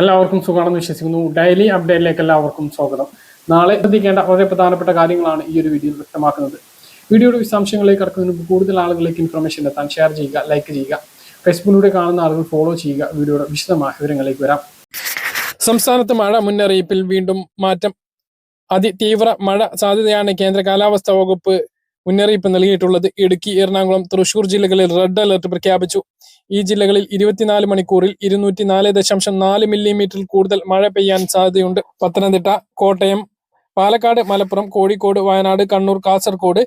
എല്ലാവർക്കും സുഖമാണെന്ന് വിശ്വസിക്കുന്നു. ഡെയിലി അപ്ഡേറ്റിലേക്ക് എല്ലാവർക്കും സ്വാഗതം. നാളെ ശ്രദ്ധിക്കേണ്ട വളരെ പ്രധാനപ്പെട്ട കാര്യങ്ങളാണ് ഈ ഒരു വീഡിയോയിൽ വ്യക്തമാക്കുന്നത്. വീഡിയോയുടെ വിശദാംശങ്ങളിലേക്ക് കടക്കുന്നതിന് മുമ്പ് കൂടുതൽ ആളുകളിലേക്ക് ഇൻഫർമേഷൻ എത്താൻ ഷെയർ ചെയ്യുക ലൈക്ക് ചെയ്യുക ഫേസ്ബുക്കിലൂടെ കാണുന്ന ആളുകൾ ഫോളോ ചെയ്യുക വീഡിയോയുടെ വിശദമായ വിവരങ്ങളിലേക്ക് വരാം. സംസ്ഥാനത്ത് മഴ മുന്നറിയിപ്പിൽ വീണ്ടും മാറ്റം. അതിതീവ്ര മഴ സാധ്യതയാണ് കേന്ദ്ര കാലാവസ്ഥാ വകുപ്പ് മുന്നറിയിപ്പ് നൽകിയിട്ടുള്ളത്. ഇടുക്കി എറണാകുളം തൃശൂർ ജില്ലകളിൽ റെഡ് അലർട്ട് പ്രഖ്യാപിച്ചു. ഈ ജില്ലകളിൽ ഇരുപത്തിനാല് മണിക്കൂറിൽ ഇരുന്നൂറ്റി നാല് ദശാംശം നാല് മില്ലിമീറ്ററിൽ കൂടുതൽ മഴ പെയ്യാൻ സാധ്യതയുണ്ട്. പത്തനംതിട്ട കോട്ടയം പാലക്കാട് മലപ്പുറം കോഴിക്കോട് വയനാട് കണ്ണൂർ കാസർഗോഡ്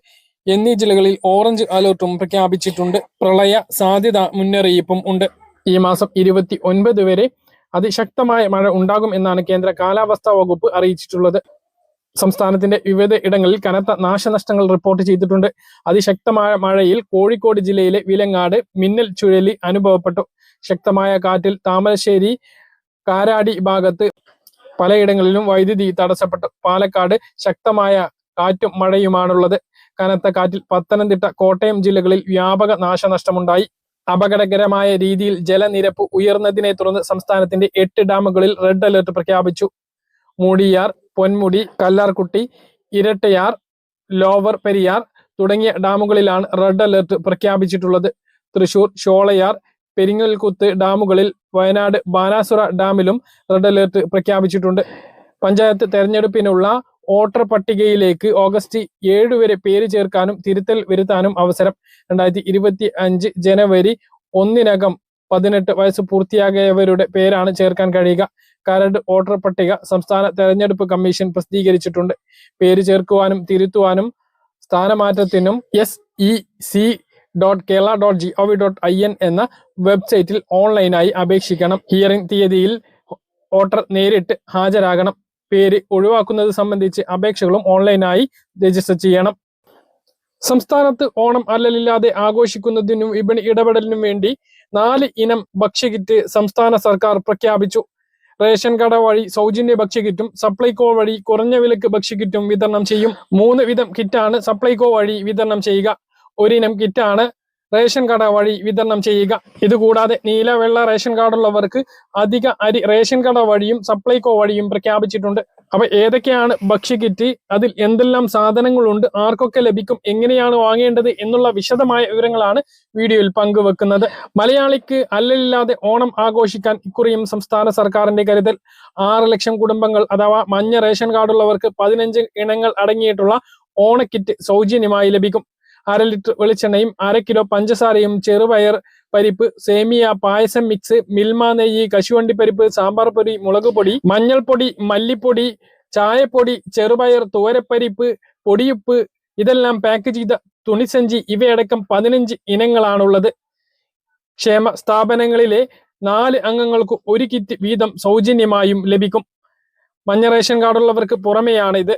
എന്നീ ജില്ലകളിൽ ഓറഞ്ച് അലർട്ടും പ്രഖ്യാപിച്ചിട്ടുണ്ട്. പ്രളയ സാധ്യത മുന്നറിയിപ്പും ഉണ്ട്. ഈ മാസം ഇരുപത്തി ഒൻപത് വരെ അതിശക്തമായ മഴ ഉണ്ടാകും എന്നാണ് കേന്ദ്ര കാലാവസ്ഥാ വകുപ്പ് അറിയിച്ചിട്ടുള്ളത്. സംസ്ഥാനത്തിന്റെ വിവിധ ഇടങ്ങളിൽ കനത്ത നാശനഷ്ടങ്ങൾ റിപ്പോർട്ട് ചെയ്തിട്ടുണ്ട്. അതിശക്തമായ മഴയിൽ കോഴിക്കോട് ജില്ലയിലെ വിലങ്ങാട് മിന്നൽ ചുഴലി അനുഭവപ്പെട്ടു. ശക്തമായ കാറ്റിൽ താമരശ്ശേരി കാരാടി ഭാഗത്ത് പലയിടങ്ങളിലും വൈദ്യുതി തടസ്സപ്പെട്ടു. പാലക്കാട് ശക്തമായ കാറ്റും മഴയുമാണുള്ളത്. കനത്ത കാറ്റിൽ പത്തനംതിട്ട കോട്ടയം ജില്ലകളിൽ വ്യാപക നാശനഷ്ടമുണ്ടായി. അപകടകരമായ രീതിയിൽ ജലനിരപ്പ് ഉയർന്നതിനെ തുടർന്ന് സംസ്ഥാനത്തിന്റെ എട്ട് ഡാമുകളിൽ റെഡ് അലർട്ട് പ്രഖ്യാപിച്ചു. മൂടിയാർ പൊന്മുടി കല്ലാർകുട്ടി ഇരട്ടയാർ ലോവർ പെരിയാർ തുടങ്ങിയ ഡാമുകളിലാണ് റെഡ് അലർട്ട് പ്രഖ്യാപിച്ചിട്ടുള്ളത്. തൃശൂർ ഷോളയാർ പെരിങ്ങൽകുത്ത് ഡാമുകളിൽ വയനാട് ബാനാസുര ഡാമിലും റെഡ് അലർട്ട് പ്രഖ്യാപിച്ചിട്ടുണ്ട്. പഞ്ചായത്ത് തെരഞ്ഞെടുപ്പിനുള്ള വോട്ടർ പട്ടികയിലേക്ക് ഓഗസ്റ്റ് ഏഴ് വരെ പേര് ചേർക്കാനും തിരുത്തൽ വരുത്താനും അവസരം. രണ്ടായിരത്തി ഇരുപത്തി അഞ്ച് ജനുവരി ഒന്നിനകം പതിനെട്ട് വയസ്സ് പൂർത്തിയാകിയവരുടെ പേരാണ് ചേർക്കാൻ കഴിയുക. കരട് വോട്ടർ പട്ടിക സംസ്ഥാന തെരഞ്ഞെടുപ്പ് കമ്മീഷൻ പ്രസിദ്ധീകരിച്ചിട്ടുണ്ട്. പേര് ചേർക്കുവാനും തിരുത്തുവാനും സ്ഥാനമാറ്റത്തിനും S E C dot Kerala dot G O V dot I N എന്ന വെബ്സൈറ്റിൽ ഓൺലൈനായി അപേക്ഷിക്കണം. ഹിയറിംഗ് തീയതിയിൽ വോട്ടർ നേരിട്ട് ഹാജരാകണം. പേര് ഒഴിവാക്കുന്നത് സംബന്ധിച്ച് അപേക്ഷകളും ഓൺലൈനായി രജിസ്റ്റർ ചെയ്യണം. സംസ്ഥാനത്ത് ഓണം അല്ലലില്ലാതെ ആഘോഷിക്കുന്നതിനും വിപണി ഇടപെടലിനും വേണ്ടി നാല് ഇനം ഭക്ഷ്യകിറ്റ് സംസ്ഥാന സർക്കാർ പ്രഖ്യാപിച്ചു. റേഷൻ കട വഴി സൗജന്യ ഭക്ഷ്യകിറ്റും സപ്ലൈകോ വഴി കുറഞ്ഞ വിലക്ക് ഭക്ഷ്യകിറ്റും വിതരണം ചെയ്യും. മൂന്ന് വിധം കിറ്റാണ് സപ്ലൈകോ വഴി വിതരണം ചെയ്യുക. ഒരിനം കിറ്റാണ് റേഷൻ കട വഴി വിതരണം ചെയ്യുക. ഇതുകൂടാതെ നീല വെള്ള റേഷൻ കാർഡുള്ളവർക്ക് അധിക അരി റേഷൻ കട വഴിയും സപ്ലൈകോ വഴിയും പ്രഖ്യാപിച്ചിട്ടുണ്ട്. അപ്പൊ ഏതൊക്കെയാണ് ഭക്ഷ്യകിറ്റ് അതിൽ എന്തെല്ലാം സാധനങ്ങളുണ്ട്? ആർക്കൊക്കെ ലഭിക്കും? എങ്ങനെയാണ് വാങ്ങേണ്ടത്? എന്നുള്ള വിശദമായ വിവരങ്ങളാണ് വീഡിയോയിൽ പങ്കുവെക്കുന്നത്. മലയാളിക്ക് അല്ലല്ലാതെ ഓണം ആഘോഷിക്കാൻ ഇക്കുറിയും സംസ്ഥാന സർക്കാരിന്റെ കരുതൽ. ആറ് ലക്ഷം കുടുംബങ്ങൾ അഥവാ മഞ്ഞ റേഷൻ കാർഡുള്ളവർക്ക് പതിനഞ്ച് ഇനങ്ങൾ അടങ്ങിയിട്ടുള്ള ഓണക്കിറ്റ് സൗജന്യമായി ലഭിക്കും. അര ലിറ്റർ വെളിച്ചെണ്ണയും അര കിലോ പഞ്ചസാരയും ചെറുപയർ പരിപ്പ് സേമിയ പായസം മിക്സ് മിൽമ നെയ്യ് കശുവണ്ടി പരിപ്പ് സാമ്പാർ പൊടി മുളക് പൊടി മഞ്ഞൾപ്പൊടി മല്ലിപ്പൊടി ചായപ്പൊടി ചെറുപയർ തോരപ്പരിപ്പ് പൊടിയുപ്പ് ഇതെല്ലാം പാക്ക് ചെയ്ത തുണിസഞ്ചി ഇവയടക്കം പതിനഞ്ച് ഇനങ്ങളാണുള്ളത്. ക്ഷേമ സ്ഥാപനങ്ങളിലെ നാല് അംഗങ്ങൾക്ക് ഒരു കിറ്റ് വീതം സൗജന്യമായും ലഭിക്കും. മഞ്ഞ റേഷൻ കാർഡുള്ളവർക്ക് പുറമെയാണ് ഇത്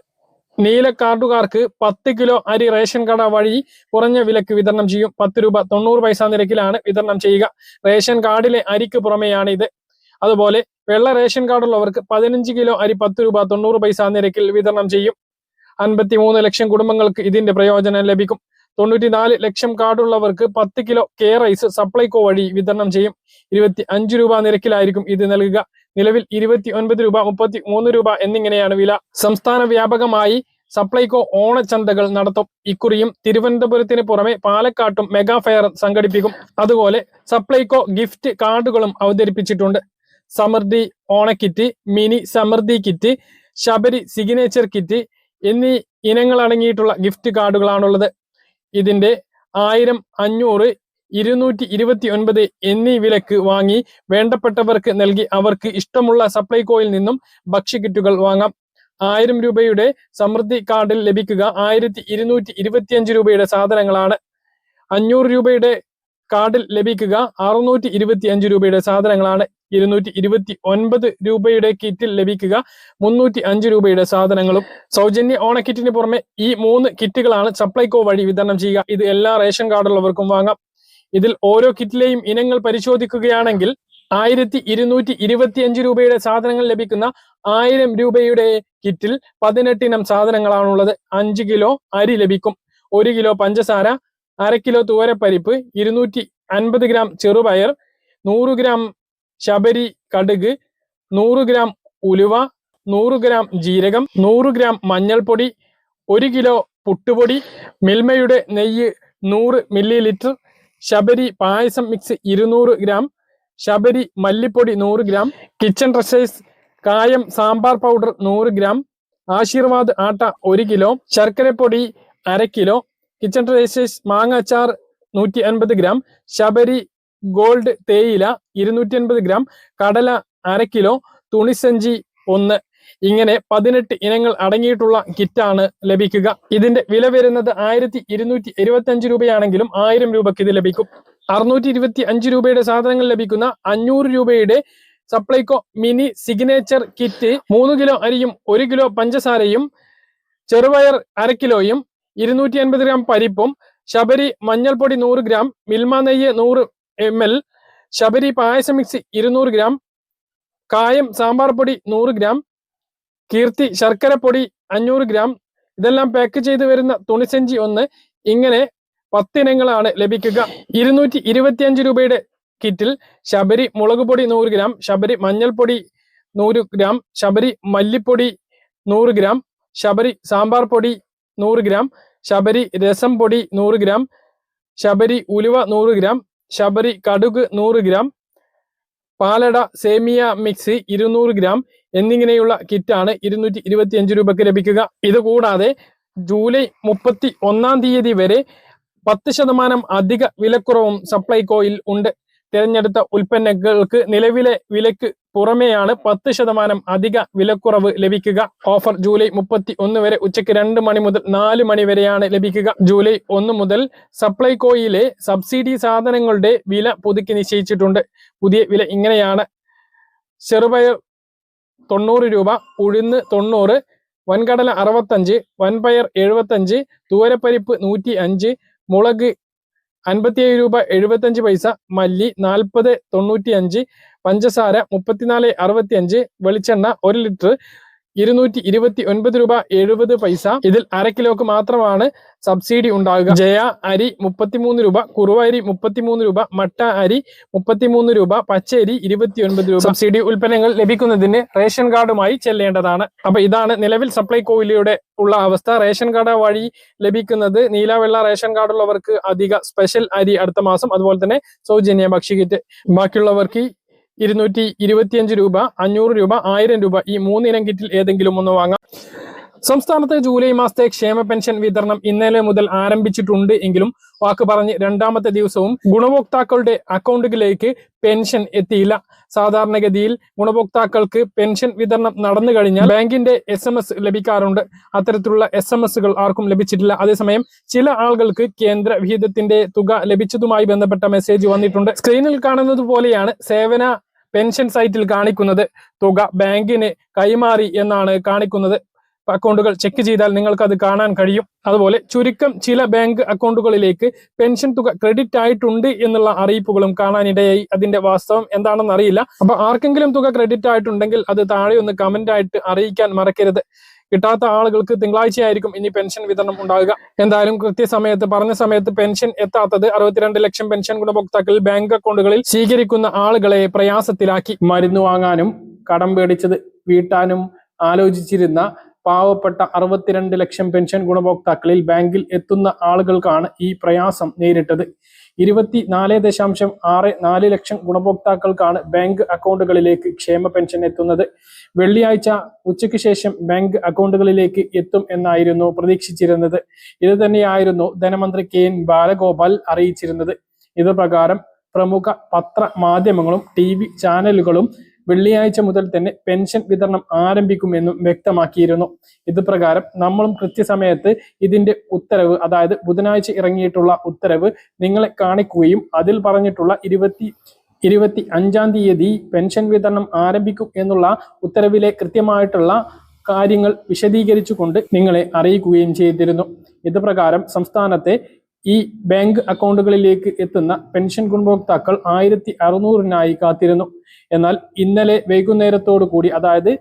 നീല കാർഡുകാർക്ക് പത്ത് കിലോ അരി റേഷൻ കട വഴി കുറഞ്ഞ വിലക്ക് വിതരണം ചെയ്യും. പത്ത് രൂപ തൊണ്ണൂറ് പൈസ നിരക്കിലാണ് വിതരണം ചെയ്യുക. റേഷൻ കാർഡിലെ അരിക്ക് പുറമെയാണ് ഇത് അതുപോലെ വെള്ള റേഷൻ കാർഡുള്ളവർക്ക് പതിനഞ്ച് കിലോ അരി പത്ത് രൂപ തൊണ്ണൂറ് പൈസ നിരക്കിൽ വിതരണം ചെയ്യും. അൻപത്തി മൂന്ന് ലക്ഷം കുടുംബങ്ങൾക്ക് ഇതിന്റെ പ്രയോജനം ലഭിക്കും. തൊണ്ണൂറ്റിനാല് ലക്ഷം കാർഡുള്ളവർക്ക് പത്ത് കിലോ കെ റൈസ് സപ്ലൈകോ വഴി വിതരണം ചെയ്യും. ഇരുപത്തി അഞ്ച് രൂപ നിരക്കിലായിരിക്കും ഇത് നൽകുക. നിലവിൽ ഇരുപത്തി ഒൻപത് രൂപ മുപ്പത്തി മൂന്ന് രൂപ എന്നിങ്ങനെയാണ് വില. സംസ്ഥാന വ്യാപകമായി സപ്ലൈകോ ഓണച്ചന്തകൾ നടത്തും. ഇക്കുറിയും തിരുവനന്തപുരത്തിന് പുറമെ പാലക്കാട്ടും മെഗാ ഫെയർ സംഘടിപ്പിക്കും. അതുപോലെ സപ്ലൈകോ ഗിഫ്റ്റ് കാർഡുകളും അവതരിപ്പിച്ചിട്ടുണ്ട്. സമൃദ്ധി ഓണക്കിറ്റ് മിനി സമൃദ്ധി കിറ്റ് ശബരി സിഗ്നേച്ചർ കിറ്റ് എന്നീ ഇനങ്ങൾ അടങ്ങിയിട്ടുള്ള ഗിഫ്റ്റ് കാർഡുകളാണുള്ളത്. ഇതിന്റെ ആയിരം അഞ്ഞൂറ് ഇരുന്നൂറ്റി ഇരുപത്തി ഒൻപത് എന്നീ വിലക്ക് വാങ്ങി വേണ്ടപ്പെട്ടവർക്ക് നൽകി അവർക്ക് ഇഷ്ടമുള്ള സപ്ലൈകോയിൽ നിന്നും ഭക്ഷ്യക്കിറ്റുകൾ വാങ്ങാം. ആയിരം രൂപയുടെ സമൃദ്ധി കാർഡിൽ ലഭിക്കുക ആയിരത്തി ഇരുന്നൂറ്റി ഇരുപത്തിയഞ്ച് രൂപയുടെ സാധനങ്ങളാണ്. അഞ്ഞൂറ് രൂപയുടെ കാർഡിൽ ലഭിക്കുക അറുന്നൂറ്റി ഇരുപത്തി അഞ്ച് രൂപയുടെ സാധനങ്ങളാണ്. ഇരുന്നൂറ്റി ഇരുപത്തി ഒൻപത് രൂപയുടെ കിറ്റിൽ ലഭിക്കുക മുന്നൂറ്റി അഞ്ച് രൂപയുടെ സാധനങ്ങളും. സൗജന്യ ഓണക്കിറ്റിന് പുറമെ ഈ മൂന്ന് കിറ്റുകളാണ് സപ്ലൈകോ വഴി വിതരണം ചെയ്യുക. ഇത് എല്ലാ റേഷൻ കാർഡുള്ളവർക്കും വാങ്ങാം. ഇതിൽ ഓരോ കിറ്റിലെയും ഇനങ്ങൾ പരിശോധിക്കുകയാണെങ്കിൽ ആയിരത്തി ഇരുന്നൂറ്റി ഇരുപത്തി അഞ്ച് രൂപയുടെ സാധനങ്ങൾ ലഭിക്കുന്ന ആയിരം രൂപയുടെ കിറ്റിൽ പതിനെട്ടിനം സാധനങ്ങളാണുള്ളത്. അഞ്ച് കിലോ അരി ലഭിക്കും. ഒരു കിലോ പഞ്ചസാര അര കിലോ തുവരപ്പരിപ്പ് ഇരുന്നൂറ്റി അൻപത് ഗ്രാം ചെറുപയർ നൂറ് ഗ്രാം ശബരി കടുക് നൂറ് ഗ്രാം ഉലുവ നൂറ് ഗ്രാം ജീരകം നൂറ് ഗ്രാം മഞ്ഞൾപ്പൊടി ഒരു കിലോ പുട്ടുപൊടി മിൽമയുടെ നെയ്യ് നൂറ് milli litre Sabari payasam mix ഇരുന്നൂറ് ഗ്രാം ശബരി മല്ലിപ്പൊടി നൂറ് ഗ്രാം കിച്ചൺ റസൈസ് കായം സാമ്പാർ പൗഡർ നൂറ് ഗ്രാം ആശീർവാദ് ആട്ട ഒരു കിലോ ശർക്കരപ്പൊടി അര കിലോ കിച്ചൺ റൈസേഴ്സ് മാങ്ങ അച്ചാർ നൂറ്റി അൻപത് ഗ്രാം ശബരി ഗോൾഡ് തേയില ഇരുന്നൂറ്റി അൻപത് ഗ്രാം കടല അര കിലോ തുണിസഞ്ചി ഒന്ന് ഇങ്ങനെ പതിനെട്ട് ഇനങ്ങൾ അടങ്ങിയിട്ടുള്ള കിറ്റാണ് ലഭിക്കുക. ഇതിന്റെ വില വരുന്നത് ആയിരത്തി ഇരുന്നൂറ്റി എഴുപത്തി അഞ്ച് രൂപയാണെങ്കിലും ആയിരം രൂപക്ക് ഇത് ലഭിക്കും. അറുന്നൂറ്റി ഇരുപത്തി അഞ്ച് രൂപയുടെ സാധനങ്ങൾ ലഭിക്കുന്ന അഞ്ഞൂറ് രൂപയുടെ സപ്ലൈകോ മിനി സിഗ്നേച്ചർ കിറ്റ് മൂന്ന് കിലോ അരിയും ഒരു കിലോ പഞ്ചസാരയും ചെറുവയർ അര കിലോയും ഇരുന്നൂറ്റി അൻപത് ഗ്രാം പരിപ്പും ശബരി മഞ്ഞൾപ്പൊടി നൂറ് ഗ്രാം മിൽമ നെയ്യ് നൂറ് എം എൽ ശബരി പായസ മിക്സ് ഇരുന്നൂറ് ഗ്രാം കായം സാമ്പാർ പൊടി നൂറ് ഗ്രാം കീർത്തി ശർക്കര പൊടി അഞ്ഞൂറ് ഗ്രാം. ഇതെല്ലാം പാക്ക് ചെയ്ത് വരുന്ന തുണിസഞ്ചി ഒന്ന് ഇങ്ങനെ പത്തിനങ്ങളാണ് ലഭിക്കുക. ഇരുന്നൂറ്റി ഇരുപത്തിയഞ്ച് രൂപയുടെ കിറ്റിൽ ശബരി മുളക് പൊടി നൂറ് ഗ്രാം ശബരി മഞ്ഞൾപ്പൊടി നൂറ് ഗ്രാം ശബരി മല്ലിപ്പൊടി നൂറ് ഗ്രാം ശബരി സാമ്പാർ പൊടി നൂറ് ഗ്രാം ശബരി രസം പൊടി നൂറ് ഗ്രാം ശബരി ഉലുവ നൂറ് ഗ്രാം ശബരി കടുക് നൂറ് ഗ്രാം പാലട സേമിയ മിക്സ് ഇരുന്നൂറ് ഗ്രാം എന്നിങ്ങനെയുള്ള കിറ്റാണ് ഇരുന്നൂറ്റി ഇരുപത്തി അഞ്ച് രൂപയ്ക്ക് ലഭിക്കുക. ഇത് കൂടാതെ ജൂലൈ മുപ്പത്തി ഒന്നാം തീയതി വരെ പത്ത് ശതമാനം അധിക വിലക്കുറവും സപ്ലൈകോയിൽ ഉണ്ട്. തിരഞ്ഞെടുത്ത ഉൽപ്പന്നങ്ങൾക്ക് നിലവിലെ വിലക്ക് പുറമെയാണ് പത്ത് ശതമാനം അധിക വിലക്കുറവ് ലഭിക്കുക. ഓഫർ ജൂലൈ മുപ്പത്തി ഒന്ന് വരെ ഉച്ചയ്ക്ക് രണ്ട് മണി മുതൽ നാല് മണി വരെയാണ് ലഭിക്കുക. ജൂലൈ ഒന്ന് മുതൽ സപ്ലൈകോയിലെ സബ്സിഡി സാധനങ്ങളുടെ വില പുതുക്കി നിശ്ചയിച്ചിട്ടുണ്ട്. പുതിയ വില ഇങ്ങനെയാണ്. ചെറുപയർ തൊണ്ണൂറ് രൂപ ഉഴുന്ന് തൊണ്ണൂറ് വൻകടല അറുപത്തഞ്ച് വൻപയർ എഴുപത്തഞ്ച് തൂവരപ്പരിപ്പ് നൂറ്റി അഞ്ച് മുളക് അൻപത്തിയേഴ് രൂപ എഴുപത്തഞ്ച് പൈസ മല്ലി നാൽപ്പത് തൊണ്ണൂറ്റി അഞ്ച് പഞ്ചസാര മുപ്പത്തിനാല് അറുപത്തി അഞ്ച് വെളിച്ചെണ്ണ ഒരു ലിറ്റർ ഇരുന്നൂറ്റി ഇരുപത്തി ഒൻപത് രൂപ എഴുപത് പൈസ. ഇതിൽ അര കിലോക്ക് മാത്രമാണ് സബ്സിഡി ഉണ്ടാകുക ജയ അരി മുപ്പത്തിമൂന്ന് രൂപ കുറുവ അരി മുപ്പത്തിമൂന്ന് രൂപ മട്ട അരി മുപ്പത്തിമൂന്ന് രൂപ പച്ചരി ഇരുപത്തി ഒൻപത് രൂപ. സബ്സിഡി ഉൽപ്പന്നങ്ങൾ ലഭിക്കുന്നതിന് റേഷൻ കാർഡുമായി ചെല്ലേണ്ടതാണ്. അപ്പൊ ഇതാണ് നിലവിൽ സപ്ലൈകോയിലൂടെ ഉള്ള അവസ്ഥ. റേഷൻ കാർഡ് വഴി ലഭിക്കുന്നത് നീലവെള്ള റേഷൻ കാർഡുള്ളവർക്ക് അധിക സ്പെഷ്യൽ അരി അടുത്ത മാസം. അതുപോലെ തന്നെ സൗജന്യ ഭക്ഷ്യ കിറ്റ് ബാക്കിയുള്ളവർക്ക് ഇരുന്നൂറ്റി ഇരുപത്തിയഞ്ച് രൂപ അഞ്ഞൂറ് രൂപ ആയിരം രൂപ ഈ മൂന്നിനം കിറ്റിൽ ഏതെങ്കിലും ഒന്ന് വാങ്ങാം. സംസ്ഥാനത്ത് ജൂലൈ മാസത്തെ ക്ഷേമ പെൻഷൻ വിതരണം ഇന്നലെ മുതൽ ആരംഭിച്ചിട്ടുണ്ട് എങ്കിലും വാക്ക് പറഞ്ഞ് രണ്ടാമത്തെ ദിവസവും ഗുണഭോക്താക്കളുടെ അക്കൗണ്ടുകളിലേക്ക് പെൻഷൻ എത്തിയില്ല. സാധാരണഗതിയിൽ ഗുണഭോക്താക്കൾക്ക് പെൻഷൻ വിതരണം നടന്നു കഴിഞ്ഞാൽ ബാങ്കിന്റെ എസ് എം എസ് ലഭിക്കാറുണ്ട്. അത്തരത്തിലുള്ള എസ് എം എസുകൾ ആർക്കും ലഭിച്ചിട്ടില്ല. അതേസമയം ചില ആളുകൾക്ക് കേന്ദ്ര വിഹിതത്തിന്റെ തുക ലഭിച്ചതുമായി ബന്ധപ്പെട്ട മെസ്സേജ് വന്നിട്ടുണ്ട്. സ്ക്രീനിൽ കാണുന്നത് പോലെയാണ് സേവന പെൻഷൻ സൈറ്റിൽ കാണിക്കുന്നത് തുക ബാങ്കിന് കൈമാറി എന്നാണ് കാണിക്കുന്നത്. അക്കൗണ്ടുകൾ ചെക്ക് ചെയ്താൽ നിങ്ങൾക്ക് അത് കാണാൻ കഴിയും. അതുപോലെ ചുരുക്കം ചില ബാങ്ക് അക്കൗണ്ടുകളിലേക്ക് പെൻഷൻ തുക ക്രെഡിറ്റ് ആയിട്ടുണ്ട് എന്നുള്ള അറിയിപ്പുകളും കാണാനിടയായി. അതിന്റെ വാസ്തവം എന്താണെന്ന് അറിയില്ല അപ്പൊ ആർക്കെങ്കിലും തുക ക്രെഡിറ്റ് ആയിട്ടുണ്ടെങ്കിൽ അത് താഴെ ഒന്ന് കമന്റ് ആയിട്ട് അറിയിക്കാൻ മറക്കരുത്. കിട്ടാത്ത ആളുകൾക്ക് തിങ്കളാഴ്ചയായിരിക്കും ഇനി പെൻഷൻ വിതരണം ഉണ്ടാകുക. എന്തായാലും കൃത്യസമയത്ത് പറഞ്ഞ സമയത്ത് പെൻഷൻ എത്താത്തത് അറുപത്തിരണ്ട് ലക്ഷം പെൻഷൻ ഗുണഭോക്താക്കൾ ബാങ്ക് അക്കൗണ്ടുകളിൽ സ്വീകരിക്കുന്ന ആളുകളെ പ്രയാസത്തിലാക്കി. മരുന്ന് വാങ്ങാനും കടം പേടിച്ചത് വീട്ടാനും ആലോചിച്ചിരുന്ന പാവപ്പെട്ട അറുപത്തിരണ്ട് ലക്ഷം പെൻഷൻ ഗുണഭോക്താക്കളിൽ ബാങ്കിൽ എത്തുന്ന ആളുകൾക്കാണ് ഈ പ്രയാസം നേരിട്ടത്. ഇരുപത്തി നാല് ദശാംശം ആറ് നാല് ലക്ഷം ഗുണഭോക്താക്കൾക്കാണ് ബാങ്ക് അക്കൗണ്ടുകളിലേക്ക് ക്ഷേമ പെൻഷൻ എത്തുന്നത്. വെള്ളിയാഴ്ച ഉച്ചയ്ക്ക് ശേഷം ബാങ്ക് അക്കൗണ്ടുകളിലേക്ക് എത്തും എന്നായിരുന്നു പ്രതീക്ഷിച്ചിരുന്നത്. ഇത് തന്നെയായിരുന്നു ധനമന്ത്രി കെ എൻ ബാലഗോപാൽ അറിയിച്ചിരുന്നത്. ഇത് പ്രകാരം പ്രമുഖ പത്ര മാധ്യമങ്ങളും ടി ചാനലുകളും വെള്ളിയാഴ്ച മുതൽ തന്നെ പെൻഷൻ വിതരണം ആരംഭിക്കുമെന്നും വ്യക്തമാക്കിയിരുന്നു. ഇത് പ്രകാരം നമ്മളും കൃത്യസമയത്ത് ഇതിന്റെ ഉത്തരവ് അതായത് ബുധനാഴ്ച ഇറങ്ങിയിട്ടുള്ള ഉത്തരവ് നിങ്ങളെ കാണിക്കുകയും അതിൽ പറഞ്ഞിട്ടുള്ള ഇരുപത്തി ഇരുപത്തി അഞ്ചാം തീയതി പെൻഷൻ വിതരണം ആരംഭിക്കും എന്നുള്ള ഉത്തരവിലെ കൃത്യമായിട്ടുള്ള കാര്യങ്ങൾ വിശദീകരിച്ചുകൊണ്ട് നിങ്ങളെ അറിയിക്കുകയും ചെയ്തിരുന്നു. ഇത് പ്രകാരം സംസ്ഥാനത്തെ ഈ ബാങ്ക് അക്കൗണ്ടുകളിലേക്ക് എത്തുന്ന പെൻഷൻ ഗുണഭോക്താക്കൾ ആയിരത്തി അറുന്നൂറിനായി കാത്തിരുന്നു. എന്നാൽ ഇന്നലെ വൈകുന്നേരത്തോടു കൂടി അതായത്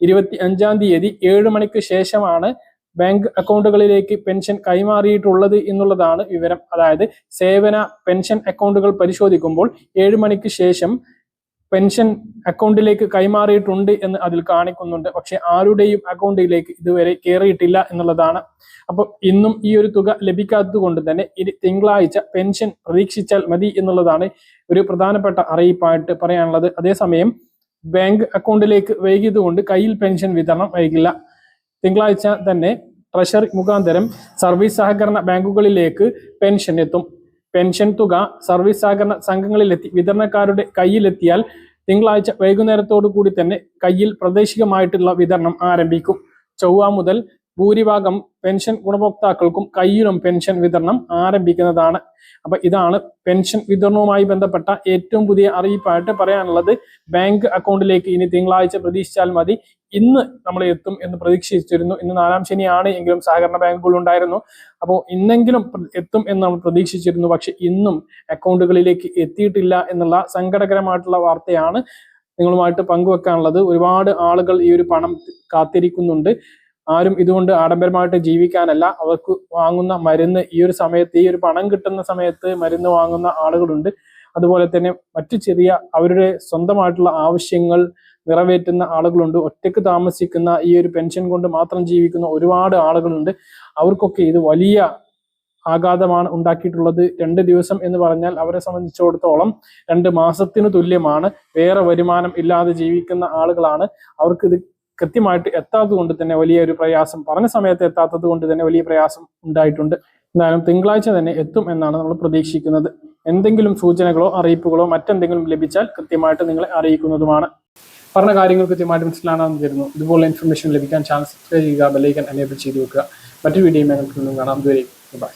ഇരുപത്തി അഞ്ചാം തീയതി ഏഴ് മണിക്ക് ശേഷമാണ് ബാങ്ക് അക്കൗണ്ടുകളിലേക്ക് പെൻഷൻ കൈമാറിയിട്ടുള്ളത് എന്നുള്ളതാണ് വിവരം. അതായത് സേവന പെൻഷൻ അക്കൗണ്ടുകൾ പരിശോധിക്കുമ്പോൾ ഏഴ് മണിക്ക് ശേഷം പെൻഷൻ അക്കൗണ്ടിലേക്ക് കൈമാറിയിട്ടുണ്ട് എന്ന് അതിൽ കാണിക്കുന്നുണ്ട്. പക്ഷെ ആരുടെയും അക്കൗണ്ടിലേക്ക് ഇതുവരെ കയറിയിട്ടില്ല എന്നുള്ളതാണ്. അപ്പോൾ ഇന്നും ഈ ഒരു തുക ലഭിക്കാത്തത് കൊണ്ട് തന്നെ ഇനി തിങ്കളാഴ്ച പെൻഷൻ പ്രതീക്ഷിച്ചാൽ മതി എന്നുള്ളതാണ് ഒരു പ്രധാനപ്പെട്ട അറിയിപ്പായിട്ട് പറയാനുള്ളത്. അതേസമയം ബാങ്ക് അക്കൗണ്ടിലേക്ക് വൈകിയത് കൊണ്ട് കയ്യിൽ പെൻഷൻ വിതരണം വൈകില്ല. തിങ്കളാഴ്ച തന്നെ ട്രഷറി മുഖാന്തരം സർവീസ് സഹകരണ ബാങ്കുകളിലേക്ക് പെൻഷൻ എത്തും. പെൻഷൻ തുക സർവീസ് സഹകരണ സംഘങ്ങളിലെത്തി വിതരണക്കാരുടെ കയ്യിലെത്തിയാൽ തിങ്കളാഴ്ച വൈകുന്നേരത്തോടു കൂടി തന്നെ കയ്യിൽ പ്രാദേശികമായിട്ടുള്ള വിതരണം ആരംഭിക്കും. ചൊവ്വ മുതൽ ഭൂരിഭാഗം പെൻഷൻ ഗുണഭോക്താക്കൾക്കും കയ്യിലും പെൻഷൻ വിതരണം ആരംഭിക്കുന്നതാണ്. അപ്പൊ ഇതാണ് പെൻഷൻ വിതരണവുമായി ബന്ധപ്പെട്ട ഏറ്റവും പുതിയ അറിയിപ്പായിട്ട് പറയാനുള്ളത്. ബാങ്ക് അക്കൗണ്ടിലേക്ക് ഇനി തിങ്കളാഴ്ച പ്രതീക്ഷിച്ചാൽ മതി. ഇന്ന് നമ്മൾ എത്തും എന്ന് പ്രതീക്ഷിച്ചിരുന്നു. ഇന്ന് നാലാം ശനിയാണ് എങ്കിലും സഹകരണ ബാങ്കുകൾ ഉണ്ടായിരുന്നു. അപ്പോൾ ഇന്നെങ്കിലും എത്തും എന്ന് നമ്മൾ പ്രതീക്ഷിച്ചിരുന്നു. പക്ഷെ ഇന്നും അക്കൗണ്ടുകളിലേക്ക് എത്തിയിട്ടില്ല എന്നുള്ള സങ്കടകരമായിട്ടുള്ള വാർത്തയാണ് നിങ്ങളുമായിട്ട് പങ്കുവെക്കാനുള്ളത്. ഒരുപാട് ആളുകൾ ഈ ഒരു പണം കാത്തിരിക്കുന്നുണ്ട്. ആരും ഇതുകൊണ്ട് ആഡംബരമായിട്ട് ജീവിക്കാനല്ല. അവർക്ക് വാങ്ങുന്ന മരുന്ന് ഈ ഒരു സമയത്ത് ഈ ഒരു പണം കിട്ടുന്ന സമയത്ത് മരുന്ന് വാങ്ങുന്ന ആളുകളുണ്ട്. അതുപോലെ തന്നെ മറ്റു ചെറിയ അവരുടെ സ്വന്തമായിട്ടുള്ള ആവശ്യങ്ങൾ നിറവേറ്റുന്ന ആളുകളുണ്ട്. ഒറ്റയ്ക്ക് താമസിക്കുന്ന ഈ ഒരു പെൻഷൻ കൊണ്ട് മാത്രം ജീവിക്കുന്ന ഒരുപാട് ആളുകളുണ്ട്. അവർക്കൊക്കെ ഇത് വലിയ ആഘാതമാണ് ഉണ്ടാക്കിയിട്ടുള്ളത്. രണ്ട് ദിവസം എന്ന് പറഞ്ഞാൽ അവരെ സംബന്ധിച്ചിടത്തോളം രണ്ട് മാസത്തിന് തുല്യമാണ്. വേറെ വരുമാനം ഇല്ലാതെ ജീവിക്കുന്ന ആളുകളാണ്. അവർക്ക് ഇത് കൃത്യമായിട്ട് എത്താത്തത് കൊണ്ട് തന്നെ വലിയൊരു പ്രയാസം പറഞ്ഞ സമയത്ത് എത്താത്തത് കൊണ്ട് തന്നെ വലിയ പ്രയാസം ഉണ്ടായിട്ടുണ്ട്. എന്നാലും തിങ്കളാഴ്ച തന്നെ എത്തും എന്നാണ് നമ്മൾ പ്രതീക്ഷിക്കുന്നത്. എന്തെങ്കിലും സൂചനകളോ അറിയിപ്പുകളോ മറ്റെന്തെങ്കിലും ലഭിച്ചാൽ കൃത്യമായിട്ട് നിങ്ങളെ അറിയിക്കുന്നതുമാണ്. പറഞ്ഞ കാര്യങ്ങൾ കൃത്യമായിട്ട് മനസ്സിലാണെന്ന് തരുന്നു ഇതുപോലെ ഇൻഫർമേഷൻ ലഭിക്കാൻ ചാൻസ് സബ്സ്ക്രൈബ് ചെയ്യുക ബെല്ലൈക്കൻ എനേബിൾ ചെയ്ത് വെക്കുക. മറ്റൊരു വീഡിയോ ഞങ്ങൾക്ക് വീണ്ടും കാണാം. ഇതുവരെ ബൈ